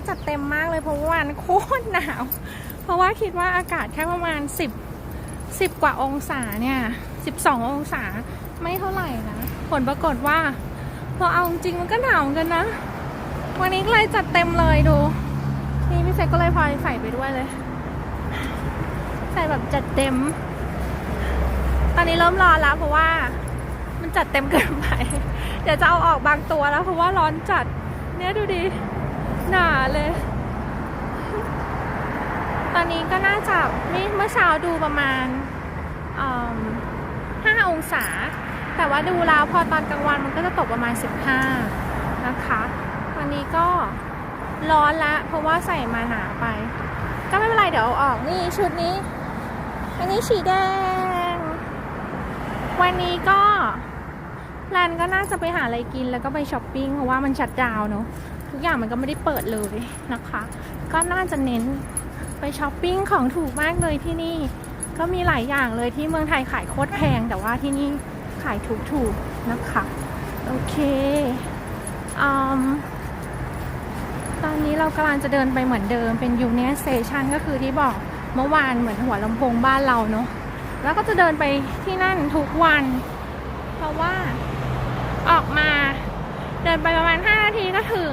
นี้จัดเต็มมากเลยเพราะวันโคตรหนาว เพราะว่าคิดว่าอากาศแค่ประมาณ 10 10 กว่าองศาเนี่ย 12 องศาไม่เท่าไหร่นะ ผลปรากฏว่า พอเอาจริงมันก็หนาวกันนะ วันนี้เลยจัดเต็มเลยดู นี่พี่เซ็กก็เลยพลอยใส่ไปด้วยเลย ใส่แบบจัดเต็ม ตอนนี้เริ่มร้อนแล้วเพราะว่ามันจัดเต็มเกินไป เดี๋ยวจะเอาออกบางตัวแล้วเพราะว่าร้อนจัด เนี่ยดูดิ หนาเลย ตอนนี้ก็น่าจะนี่เมื่อเช้าดูประมาณห้าองศา แต่ว่าดูแล้วพอตอนกลางวันมันก็จะตกประมาณ 15 นะคะ วันนี้ก็ร้อนละ เพราะว่าใส่มาหนาไป ก็ไม่เป็นไรเดี๋ยวเอาออกนี่ชุดนี้ อันนี้สีแดง วันนี้ก็แลนก็น่าจะไปหาอะไรกินแล้วก็ไปช้อปปิ้งเพราะว่ามันชัดดาวเนอะ อย่างมันก็ไม่ได้เปิดเลยนะคะ ก็น่าจะเน้นไปช้อปปิ้งของถูกมากเลยที่นี่ ก็มีหลายอย่างเลยที่เมืองไทยขายโคตรแพง แต่ว่าที่นี่ขายถูกๆนะคะ โอเคอตอนนี้เรากำลังจะเดินไปเหมือนเดิมเป็นยูเนียสเตชันก็คือที่บอกเมื่อวานเหมือนหัวลำโพงบ้านเราเนาะแล้วก็จะเดินไปที่นั่นทุกวัน เพราะว่าออกมาเดินไปประมาณ 5 นาทีก็ถึง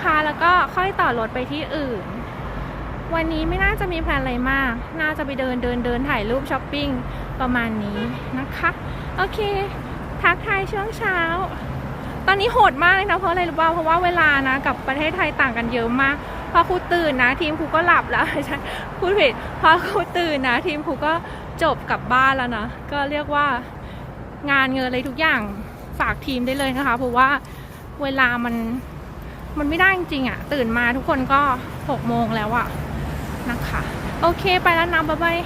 นะคะ แล้วก็ค่อยต่อรถไปที่อื่น วันนี้ไม่น่าจะมีแพลนอะไรมาก น่าจะไปเดินเดินเดินถ่ายรูปช้อปปิ้งประมาณนี้นะคะ โอเค ทักทายช่วงเช้า ตอนนี้โหดมากเลยนะเพราะอะไรรู้ป่าเพราะว่าเวลานะกับประเทศไทยต่างกันเยอะมากพอครูตื่นนะทีมครูก็หลับแล้วใช่พูดผิดพอครูตื่นนะทีมครูก็จบกลับบ้านแล้วนะก็เรียกว่างานเงินอะไรทุกอย่างฝากทีมได้เลยนะคะ เพราะว่าเวลามัน มันไม่ได้จริงๆอะ่ะ ตื่นมาทุกคนก็หกโมงแล้วอะ่ะนะคะ โอเคไปแล้วนะบ๊ายบาย